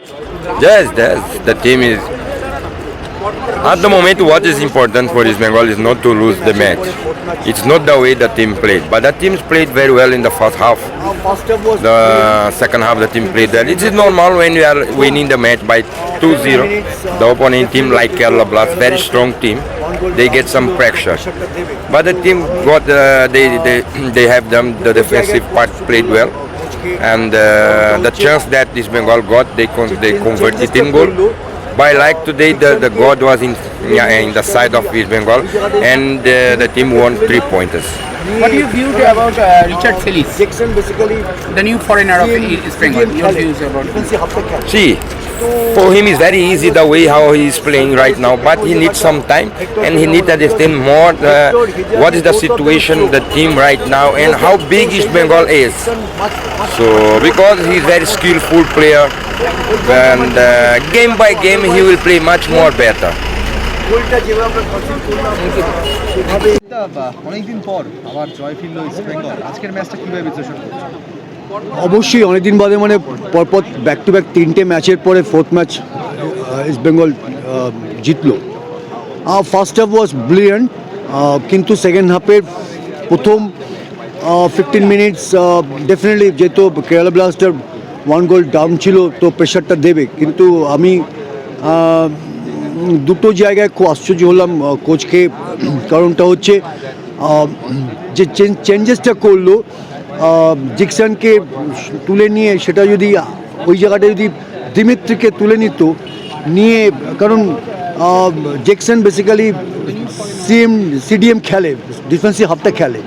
Yes, yes, the team is. At the moment, what is important for East Bengal is not to lose the match. It's not the way the team played, but the teams played very well in the first half. The second half, the team played well. It is normal when you are winning the match by 2-0. The opponent team, like Kerala Blast, very strong team, they get some pressure. But the team got uh, they, they they have them the defensive part played well, and uh, the chance that this Bengal got they con- they converted in goal. But like today, the, the God was in in the side of East Bengal, and uh, the team won three pointers. What do you view about uh, Richard Celis, Jackson basically the new foreigner of East Bengal? Your views about him? defensive half the catch. See, for him it's very easy the way how he is playing right now, but he needs some time and he needs to understand more uh, what is the situation, the team right now, and how big East Bengal is. So, because he is very skillful player, and uh, game by game he will play much more better. গোলটা যেভাবে আমরা concede করলাম সেভাবে অনেকদিন পর আবার জয় ফিরল east Bengal আজকের ম্যাচটা কীভাবে বিশ্লেষণ করছ? অবশ্যই অনেকদিন বাদে মানে পরপর ব্যাক টু ব্যাক তিনটে ম্যাচের পরে ফোর্থ ম্যাচ ইস্ট বেঙ্গল জিতলো। ফার্স্ট হাফ ওয়াজ ব্রিলিয়ান্ট কিন্তু সেকেন্ড হাফের প্রথম ফিফটিন মিনিটস ডেফিনেটলি যেহেতু Kerala blaster one goal down ছিল তো প্রেশারটা দেবে। কিন্তু আমি দুটো জায়গায় খুব আশ্চর্য হলাম কোচকে। কারণটা হচ্ছে যে চেঞ্জেসটা করল জিকসানকে তুলে নিয়ে সেটা যদি ওই জায়গাটা যদি দিমিত্রিকে তুলে নিত নিয়ে কারণ ah, Jeakson basically CM CDM খেলে ডিফেন্সিভ হাফটা খেলে।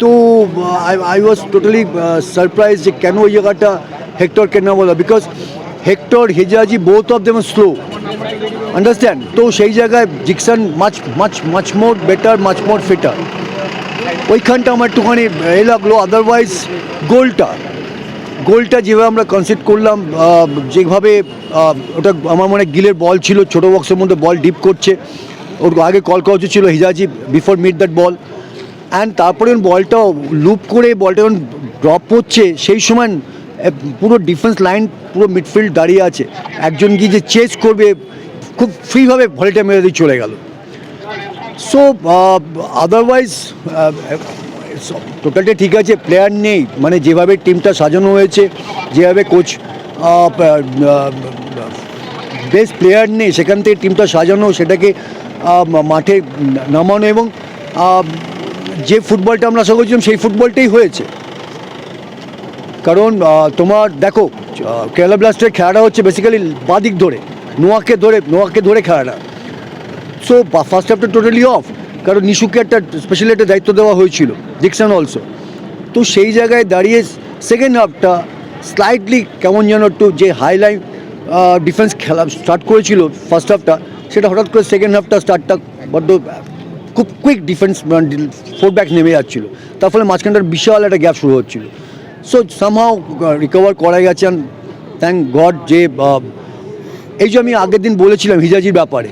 তো আই ওয়াজ টোটালি সারপ্রাইজ যে কেন ওই জায়গাটা হেক্টরকে না বলা because Hector Hijazi both of them slow understand তো সেই জায়গায় Jeakson much much much more better much more fitter ওইখানটা আমার একটুখানি এ লাগল আদারওয়াইজ গোলটা গোলটা যেভাবে আমরা কনসিড করলাম যেভাবে ওটা আমার মনে গিলের বল ছিল, ছোটো বক্সের মধ্যে বল ডিপ করছে। ওর আগে কল করা উচিত ছিল Hijazi before mid that ball and তারপরে বলটা লুপ করে বলটা যখন ড্রপ হচ্ছে, সেই সময় পুরো ডিফেন্স লাইন পুরো মিডফিল্ড দাঁড়িয়ে আছে। একজন গিয়ে যে চেস করবে খুব ফ্রিভাবে ভলিটা মেরে দিয়ে চলে গেল। সো আদারওয়াইজ টোটালটা ঠিক আছে প্লেয়ার নেই। মানে যেভাবে টিমটা সাজানো হয়েছে, যেভাবে কোচ বেস্ট প্লেয়ার নেই, সেখান থেকে টিমটা সাজানো, সেটাকে মাঠে নামানো এবং যে ফুটবলটা আমরা আশা করছিলাম, সেই ফুটবলটাই হয়েছে। কারণ তোমার, দেখো কেরালা ব্লাস্টের খেলাটা হচ্ছে বেসিক্যালি বাদিক ধরে। নোয়াকে ধরে নোয়াকে ধরে খেলাটা সো ফার্স্ট হাফটা টোটালি অফ কারণ নিশুকে একটা স্পেশালি একটা দায়িত্ব দেওয়া হয়েছিল ডিকশন অলসো তো সেই জায়গায় দাঁড়িয়ে সেকেন্ড হাফটা স্লাইটলি কেমন যেন একটু যে হাইলাইন ডিফেন্স খেলা স্টার্ট করেছিল ফার্স্ট হাফটা সেটা হঠাৎ করে সেকেন্ড হাফটা স্টার্টটা বড্ড খুব কুইক ডিফেন্স ফোর ব্যাক নেমে যাচ্ছিল। তার ফলে মাঝখানটার বিশাল একটা গ্যাপ শুরু হচ্ছিল। সো সামহাও রিকভার করা গেছে থ্যাংক গড যে এই যে আমি আগের দিন বলেছিলাম হিজাজির ব্যাপারে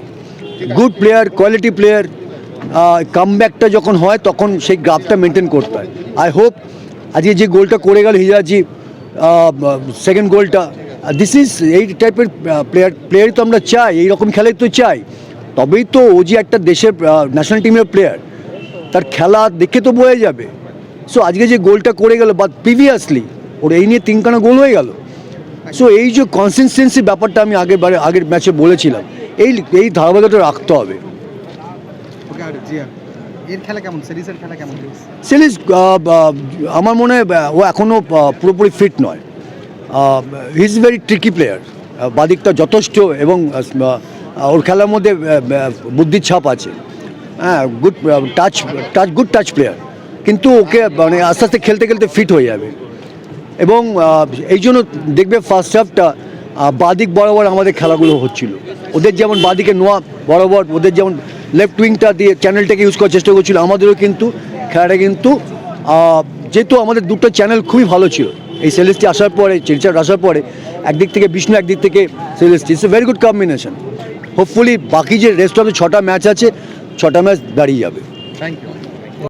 গুড প্লেয়ার কোয়ালিটি প্লেয়ার কামব্যাকটা যখন হয় তখন সেই গ্রাফটা মেনটেন করতে হয়। আই হোপ আজকে যে গোলটা করে গেল হিজাজি সেকেন্ড গোলটা দিস ইজ এই টাইপের প্লেয়ার প্লেয়ারই তো আমরা চাই, এই রকম খেলাই তো চাই। তবেই তো ও যে একটা দেশের ন্যাশনাল টিমের প্লেয়ার তার খেলা দেখে তো বোঝা যাবে। সো আজকে যে গোলটা করে গেল বা প্রিভিয়াসলি ওর এই নিয়ে তিনখানা গোল হয়ে গেল। সো এই যে কনসিস্টেন্সি ব্যাপারটা আমি আগের বারে আগের ম্যাচে বলেছিলাম এই এই ধারাবাহিকতা রাখতে হবে। সিরিজ আমার মনে হয় ও এখনও পুরোপুরি ফিট নয়। He is very tricky player বাদিকটা যথেষ্ট এবং ওর খেলার মধ্যে বুদ্ধির ছাপ আছে। হ্যাঁ good touch touch good touch player কিন্তু ওকে মানে আস্তে আস্তে খেলতে খেলতে ফিট হয়ে যাবে। এবং এই জন্য দেখবে ফার্স্ট হাফটা বাদিক বরাবর আমাদের খেলাগুলো হচ্ছিল। ওদের যেমন বাদিকে নোয়া বরাবর, ওদের যেমন লেফট উইংটা দিয়ে চ্যানেলটাকে ইউজ করার চেষ্টা করছিল, আমাদেরও কিন্তু খেলাটা কিন্তু যেহেতু আমাদের দুটো চ্যানেল খুবই ভালো ছিল, এই সেলেস্টি আসার পরে চিলচার আসার পরে, একদিক থেকে বিষ্ণু একদিক থেকে Celesti it's a very good combination hopefully বাকি যে রেস্ট অফ ছটা ম্যাচ আছে, ছটা ম্যাচ দাঁড়িয়ে যাবে। Thank you